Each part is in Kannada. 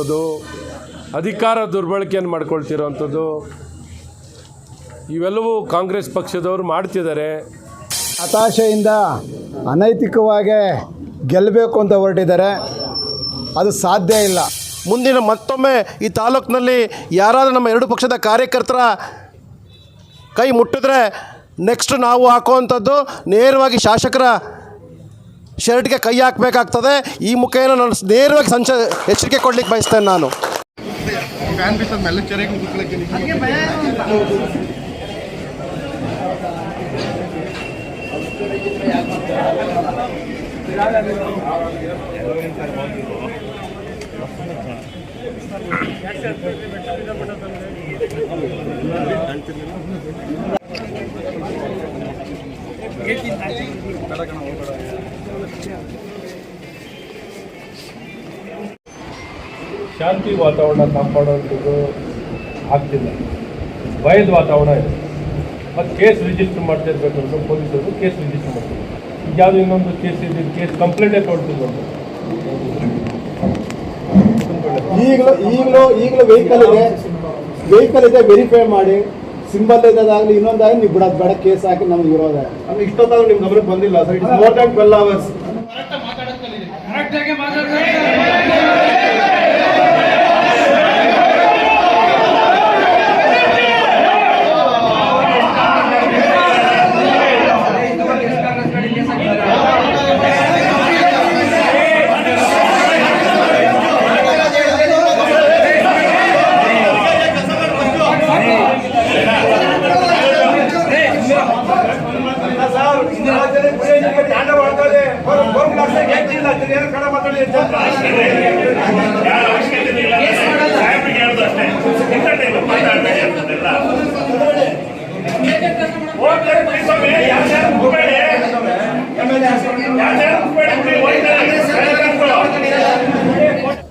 ಮಾಡ್ಕೊಳ್ತಿರೋವಂಥದ್ದು ಅಧಿಕಾರ ದುರ್ಬಳಕೆಯನ್ನು ಮಾಡ್ಕೊಳ್ತಿರೋವಂಥದ್ದು ಇವೆಲ್ಲವೂ ಕಾಂಗ್ರೆಸ್ ಪಕ್ಷದವರು ಮಾಡ್ತಿದ್ದಾರೆ. ಹತಾಶೆಯಿಂದ ಅನೈತಿಕವಾಗಿ ಗೆಲ್ಲಬೇಕು ಅಂತ ಹೊರಟಿದ್ದಾರೆ. ಅದು ಸಾಧ್ಯ ಇಲ್ಲ. ಮುಂದಿನ ಮತ್ತೊಮ್ಮೆ ಈ ತಾಲೂಕಿನಲ್ಲಿ ಯಾರಾದರೂ ನಮ್ಮ ಎರಡು ಪಕ್ಷದ ಕಾರ್ಯಕರ್ತರ ಕೈ ಮುಟ್ಟಿದ್ರೆ ನೆಕ್ಸ್ಟ್ ನಾವು ಹಾಕುವಂಥದ್ದು ನೇರವಾಗಿ ಶಾಸಕರ ಶರ್ಟ್ಗೆ ಕೈ ಹಾಕಬೇಕಾಗ್ತದೆ. ಈ ಮುಖೇನ ನಾನು ನೇರವಾಗಿ ಸಂಚ ಎಚ್ಚರಿಕೆ ಕೊಡ್ಲಿಕ್ಕೆ ಬಯಸ್ತೇನೆ ನಾನು. ಶಾಂತಿ ವಾತಾವರಣ ಕಾಪಾಡುವಂಥದ್ದು ಆಗ್ತಿಲ್ಲ. ಭಯದ ವಾತಾವರಣ ಇದೆ. ಮತ್ತು ಕೇಸ್ ರಿಜಿಸ್ಟರ್ ಮಾಡ್ತಾ ಇರಬೇಕು ಅಂತ ಪೊಲೀಸರು ಕೇಸ್ ರಿಜಿಸ್ಟರ್ ಮಾಡ್ತಾರೆ. ಈಗ ಯಾವುದು ಇನ್ನೊಂದು ಕೇಸ್ ಇದೆ ಕೇಸ್ ಕಂಪ್ಲೇಂಟೇ ಕೊಡ್ತಿದ್ರು ಅಂತ. ಈಗಲೂ ಈಗಲೂ ಈಗಲೂ ವೆಹಿಕಲ್ ಇದೆ. ವೆಹಿಕಲ್ ಇದೆ ವೆರಿಫೈ ಮಾಡಿ. ಸಿಂಬಲ್ ಇದಾಗಲಿ ಇನ್ನೊಂದಾಗಲಿ ನೀವು ಬಿಡೋದು ಬೇಡ ಕೇಸ್ ಹಾಕಿ ನಮ್ಗೆ ಇರೋದೇ. ಅಂದ್ರೆ ಇಷ್ಟೊತ್ತಾದ್ರೂ ನಿಮ್ಮ ಗಮನಕ್ಕೆ ಬಂದಿಲ್ಲ? Sir it's more than twelve hours Amém.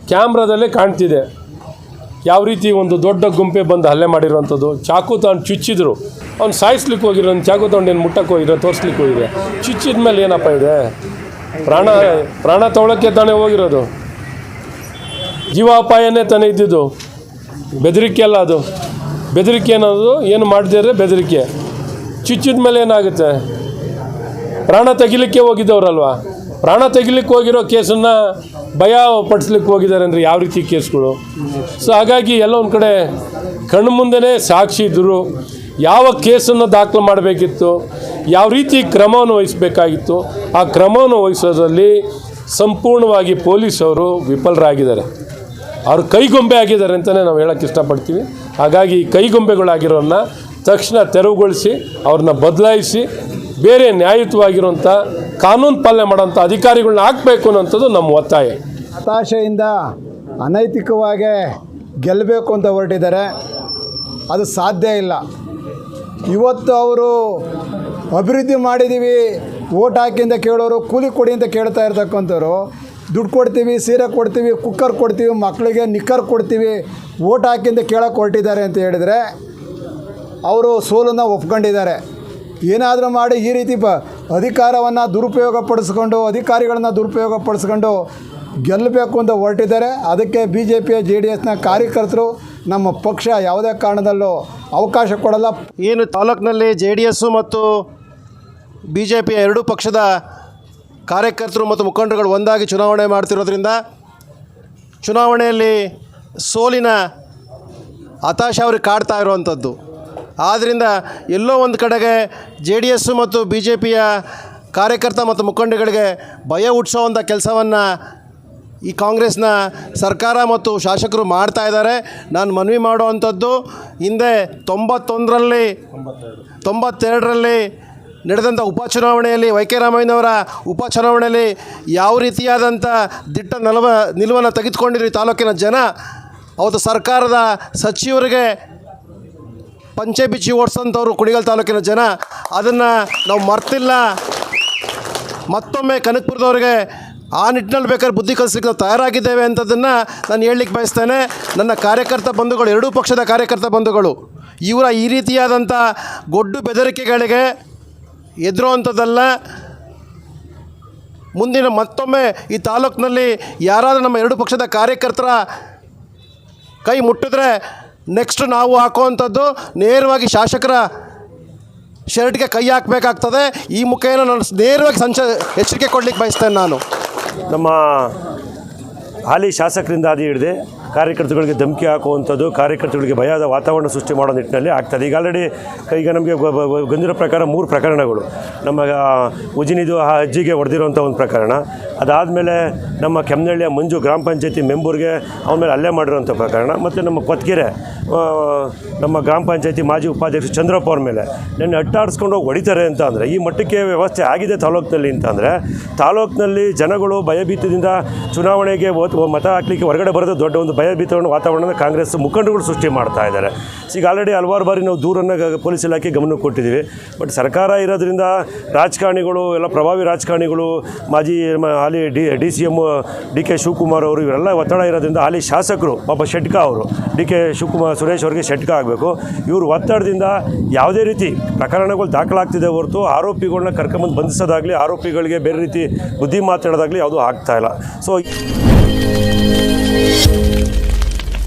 ಕ್ಯಾಮ್ರಾದಲ್ಲೇ ಕಾಣ್ತಿದೆ. ಯಾವ ರೀತಿ ಒಂದು ದೊಡ್ಡ ಗುಂಪೆ ಬಂದು ಹಲ್ಲೆ ಮಾಡಿರುವಂಥದ್ದು. ಚಾಕು ತಗೊಂಡು ಚುಚ್ಚಿದ್ರು. ಅವ್ನು ಸಾಯಿಸ್ಲಿಕ್ಕೆ ಹೋಗಿರೋ ಚಾಕು ತಗೊಂಡು ಏನು ಮುಟ್ಟಕ್ಕೆ ಹೋಗಿರೋ, ತೋರಿಸ್ಲಿಕ್ಕೆ ಹೋಗಿದೆ ಚುಚ್ಚಿದ ಮೇಲೆ ಏನಪ್ಪ ಇದೆ? ಪ್ರಾಣ ಪ್ರಾಣ ತೊಗೊಳಕ್ಕೆ ತಾನೇ ಹೋಗಿರೋದು. ಜೀವಾಪಾಯನೇ ತಾನೇ ಇದ್ದಿದ್ದು. ಬೆದರಿಕೆ ಅಲ್ಲ ಅದು. ಬೆದರಿಕೆ ಅನ್ನೋದು ಏನು ಮಾಡದಿದ್ರೆ ಬೆದರಿಕೆ. ಚುಚ್ಚಿದ ಮೇಲೆ ಏನಾಗುತ್ತೆ? ಪ್ರಾಣ ತೆಗಿಲಿಕ್ಕೆ ಹೋಗಿದ್ದವ್ರಲ್ವಾ? ಪ್ರಾಣ ತೆಗಿಲಿಕ್ಕೆ ಹೋಗಿರೋ ಕೇಸನ್ನು ಭಯ ಪಡಿಸ್ಲಿಕ್ಕೆ ಹೋಗಿದ್ದಾರೆ ಅಂದರೆ ಯಾವ ರೀತಿ ಕೇಸ್ಗಳು? ಸೊ ಹಾಗಾಗಿ ಎಲ್ಲ ಒಂದು ಕಡೆ ಕಣ್ಣು ಮುಂದೆನೇ ಸಾಕ್ಷಿ ಇದ್ದರು ಯಾವ ಕೇಸನ್ನು ದಾಖಲು ಮಾಡಬೇಕಿತ್ತು? ಯಾವ ರೀತಿ ಕ್ರಮವನ್ನು ವಹಿಸಬೇಕಾಗಿತ್ತು, ಆ ಕ್ರಮವನ್ನು ವಹಿಸೋದ್ರಲ್ಲಿ ಸಂಪೂರ್ಣವಾಗಿ ಪೊಲೀಸವರು ವಿಫಲರಾಗಿದ್ದಾರೆ. ಅವರು ಕೈಗೊಂಬೆ ಆಗಿದ್ದಾರೆ ಅಂತಲೇ ನಾವು ಹೇಳೋಕ್ಕೆ ಇಷ್ಟಪಡ್ತೀವಿ. ಹಾಗಾಗಿ ಈ ಕೈಗೊಂಬೆಗಳಾಗಿರೋನ್ನ ತಕ್ಷಣ ತೆರವುಗೊಳಿಸಿ, ಅವ್ರನ್ನ ಬದಲಾಯಿಸಿ, ಬೇರೆ ನ್ಯಾಯಯುತವಾಗಿರುವಂಥ ಕಾನೂನು ಪಾಲನೆ ಮಾಡೋಂಥ ಅಧಿಕಾರಿಗಳನ್ನ ಹಾಕಬೇಕು ಅನ್ನೋಂಥದ್ದು ನಮ್ಮ ಒತ್ತಾಯ. ಹತಾಶೆಯಿಂದ ಅನೈತಿಕವಾಗಿ ಗೆಲ್ಲಬೇಕು ಅಂತ ಹೊರಟಿದ್ದಾರೆ. ಅದು ಸಾಧ್ಯ ಇಲ್ಲ. ಇವತ್ತು ಅವರು ಅಭಿವೃದ್ಧಿ ಮಾಡಿದ್ದೀವಿ ಓಟ್ ಹಾಕಿ ಕೇಳೋರು, ಕೂಲಿ ಕೊಡಿ ಅಂತ ಕೇಳ್ತಾ ಇರ್ತಕ್ಕಂಥವ್ರು, ದುಡ್ಡು ಕೊಡ್ತೀವಿ, ಸೀರೆ ಕೊಡ್ತೀವಿ, ಕುಕ್ಕರ್ ಕೊಡ್ತೀವಿ ಮಕ್ಕಳಿಗೆ ನಿಕ್ಕರ್ ಕೊಡ್ತೀವಿ, ಓಟ್ ಹಾಕಿ ಅಂತ ಕೇಳೋಕೆ ಹೊರಟಿದ್ದಾರೆ ಅಂತ ಹೇಳಿದರೆ, ಅವರು ಸೋಲನ್ನು ಒಪ್ಕೊಂಡಿದ್ದಾರೆ. ಏನಾದರೂ ಮಾಡಿ ಈ ರೀತಿ ಪ ಅಧಿಕಾರವನ್ನು ದುರುಪಯೋಗ ಪಡಿಸ್ಕೊಂಡು ಅಧಿಕಾರಿಗಳನ್ನ ದುರುಪಯೋಗ ಪಡಿಸ್ಕೊಂಡು ಗೆಲ್ಲಬೇಕು ಅಂತ ಹೊರಟಿದ್ದಾರೆ. ಅದಕ್ಕೆ ಬಿ ಜೆ ಪಿಯ ಜೆ ಡಿ ಎಸ್ನ ಕಾರ್ಯಕರ್ತರು ನಮ್ಮ ಪಕ್ಷ ಯಾವುದೇ ಕಾರಣದಲ್ಲೂ ಅವಕಾಶ ಕೊಡಲ್ಲ. ಏನು ತಾಲೂಕಿನಲ್ಲಿ ಜೆ ಡಿ ಎಸ್ಸು ಮತ್ತು ಬಿ ಜೆ ಪಿಯ ಎರಡೂ ಪಕ್ಷದ ಕಾರ್ಯಕರ್ತರು ಮತ್ತು ಮುಖಂಡರುಗಳು ಒಂದಾಗಿ ಚುನಾವಣೆ ಮಾಡ್ತಿರೋದ್ರಿಂದ ಚುನಾವಣೆಯಲ್ಲಿ ಸೋಲಿನ ಹತಾಶ ಅವ್ರಿಗೆ ಕಾಡ್ತಾ ಇರುವಂಥದ್ದು. ಆದ್ದರಿಂದ ಎಲ್ಲೋ ಒಂದು ಕಡೆಗೆ ಜೆ ಡಿ ಎಸ್ಸು ಮತ್ತು ಬಿ ಜೆ ಪಿಯ ಕಾರ್ಯಕರ್ತ ಮತ್ತು ಮುಖಂಡಗಳಿಗೆ ಭಯ ಹುಟ್ಟಿಸೋವಂಥ ಕೆಲಸವನ್ನು ಈ ಕಾಂಗ್ರೆಸ್ನ ಸರ್ಕಾರ ಮತ್ತು ಶಾಸಕರು ಮಾಡ್ತಾ ಇದ್ದಾರೆ. ನಾನು ಮನವಿ ಮಾಡುವಂಥದ್ದು ಹಿಂದೆ ತೊಂಬತ್ತೊಂದರಲ್ಲಿ ತೊಂಬತ್ತೆರಡರಲ್ಲಿ ನಡೆದಂಥ ಉಪಚುನಾವಣೆಯಲ್ಲಿ ವೈ ಕೆ ರಾಮಯ್ಯನವರ ಉಪಚುನಾವಣೆಯಲ್ಲಿ ಯಾವ ರೀತಿಯಾದಂಥ ದಿಟ್ಟ ನಲವ, ನಿಲುವನ್ನು ತೆಗೆದುಕೊಂಡಿದ್ರು ತಾಲೂಕಿನ ಜನ, ಅವತ್ತು ಸರ್ಕಾರದ ಸಚಿವರಿಗೆ ಪಂಚೆ ಬಿಚ್ಚಿ ಓಡಿಸೋಂಥವ್ರು ಕುಣಿಗಲ್ ತಾಲೂಕಿನ ಜನ, ಅದನ್ನು ನಾವು ಮರ್ತಿಲ್ಲ. ಮತ್ತೊಮ್ಮೆ ಕನಕಪುರದವ್ರಿಗೆ ಆ ನಿಟ್ಟಿನಲ್ಲಿ ಬೇಕಾದ್ರೆ ಬುದ್ಧಿ ಕಲಿಸ್ಲಿಕ್ಕೆ ನಾವು ತಯಾರಾಗಿದ್ದೇವೆ ಅಂಥದ್ದನ್ನು ನಾನು ಹೇಳಲಿಕ್ಕೆ ಬಯಸ್ತೇನೆ. ನನ್ನ ಕಾರ್ಯಕರ್ತ ಬಂಧುಗಳು, ಎರಡೂ ಪಕ್ಷದ ಕಾರ್ಯಕರ್ತ ಬಂಧುಗಳು, ಇವರ ಈ ರೀತಿಯಾದಂಥ ಗೊಡ್ಡು ಬೆದರಿಕೆಗಳಿಗೆ ಎದುರುವಂಥದ್ದಲ್ಲ. ಮುಂದಿನ ಮತ್ತೊಮ್ಮೆ ಈ ತಾಲೂಕಿನಲ್ಲಿ ಯಾರಾದರೂ ನಮ್ಮ ಎರಡು ಪಕ್ಷದ ಕಾರ್ಯಕರ್ತರ ಕೈ ಮುಟ್ಟಿದ್ರೆ ನೆಕ್ಸ್ಟ್ ನಾವು ಹಾಕುವಂಥದ್ದು ನೇರವಾಗಿ ಶಾಸಕರ ಶರ್ಟ್ಗೆ ಕೈ ಹಾಕಬೇಕಾಗ್ತದೆ. ಈ ಮುಖೇನ ನಾನು ನೇರವಾಗಿ ಸಂಚ ಎಚ್ಚರಿಕೆ ಕೊಡ್ಲಿಕ್ಕೆ ಬಯಸ್ತೇನೆ ನಾನು. ನಮ್ಮ ಹಾಲಿ ಶಾಸಕರಿಂದ ಅದು ಹಿಡಿದು. ಕಾರ್ಯಕರ್ತರುಗಳಿಗೆ ಧಮಕಿ ಹಾಕುವಂಥದ್ದು, ಕಾರ್ಯಕರ್ತರುಗಳಿಗೆ ಭಯದ ವಾತಾವರಣ ಸೃಷ್ಟಿ ಮಾಡೋ ನಿಟ್ಟಿನಲ್ಲಿ ಆಗ್ತದೆ. ಈಗ ಆಲ್ರೆಡಿ ಈಗ ನಮಗೆ ಗಂಜಿರೋ ಪ್ರಕಾರ ಮೂರು ಪ್ರಕರಣಗಳು. ನಮ್ಮ ಉಜಿನಿದು ಆ ಅಜ್ಜಿಗೆ ಹೊಡೆದಿರುವಂಥ ಒಂದು ಪ್ರಕರಣ. ಅದಾದಮೇಲೆ ನಮ್ಮ ಕೆಮ್ಮನಹಳ್ಳಿಯ ಮಂಜು ಗ್ರಾಮ ಪಂಚಾಯತಿ ಮೆಂಬರ್ಗೆ ಅವನ ಮೇಲೆ ಹಲ್ಲೆ ಮಾಡಿರೋಂಥ ಪ್ರಕರಣ. ಮತ್ತು ನಮ್ಮ ಕೊತ್ಗೆರೆ ನಮ್ಮ ಗ್ರಾಮ ಪಂಚಾಯತಿ ಮಾಜಿ ಉಪಾಧ್ಯಕ್ಷ ಚಂದ್ರಪ್ಪ ಅವ್ರ ಮೇಲೆ ನೆನ್ನೆ ಅಟ್ಟಾಡಿಸ್ಕೊಂಡು ಹೋಗಿ ಹೊಡಿತಾರೆ ಅಂತ ಅಂದರೆ, ಈ ಮಟ್ಟಕ್ಕೆ ವ್ಯವಸ್ಥೆ ಆಗಿದೆ ತಾಲೂಕಿನಲ್ಲಿ ಅಂತ ಅಂದರೆ, ತಾಲೂಕಿನಲ್ಲಿ ಜನಗಳು ಭಯಭೀತದಿಂದ ಚುನಾವಣೆಗೆ ಮತ ಹಾಕ್ಲಿಕ್ಕೆ ಹೊರಗಡೆ ಬರೋದು ದೊಡ್ಡ ಒಂದು ಭಯಭೀತ ವಾತಾವರಣದ ಕಾಂಗ್ರೆಸ್ ಮುಖಂಡರುಗಳು ಸೃಷ್ಟಿ ಮಾಡ್ತಾ ಇದ್ದಾರೆ. ಈಗ ಆಲ್ರೆಡಿ ಹಲವಾರು ಬಾರಿ ನಾವು ದೂರನ್ನು ಪೊಲೀಸ್ ಇಲಾಖೆ ಗಮನಕ್ಕೆ ಕೊಟ್ಟಿದ್ದೀವಿ. ಬಟ್ ಸರ್ಕಾರ ಇರೋದ್ರಿಂದ ರಾಜಕಾರಣಿಗಳು, ಎಲ್ಲ ಪ್ರಭಾವಿ ರಾಜಕಾರಣಿಗಳು, ಮಾಜಿ ಹಾಲಿ D D C M D K Shivakumar ಅವರು, ಇವರೆಲ್ಲ ಒತ್ತಡ ಇರೋದ್ರಿಂದ ಹಾಲಿ ಶಾಸಕರು, ಪಾಪ ಶೆಟ್ಕ ಅವರು, ಡಿ ಕೆ ಶಿವಕುಮಾರ್, ಸುರೇಶ್ ಅವರಿಗೆ ಶೆಟ್ಕ ಆಗಬೇಕು. ಇವರು ಒತ್ತಡದಿಂದ ಯಾವುದೇ ರೀತಿ ಪ್ರಕರಣಗಳು ದಾಖಲಾಗ್ತಿದೆ ಹೊರತು ಆರೋಪಿಗಳನ್ನ ಕರ್ಕೊಂಬಂದು ಬಂಧಿಸೋದಾಗಲಿ, ಆರೋಪಿಗಳಿಗೆ ಬೇರೆ ರೀತಿ ಬುದ್ಧಿ ಮಾತಾಡೋದಾಗಲಿ ಯಾವುದೂ ಇಲ್ಲ. ಸೊ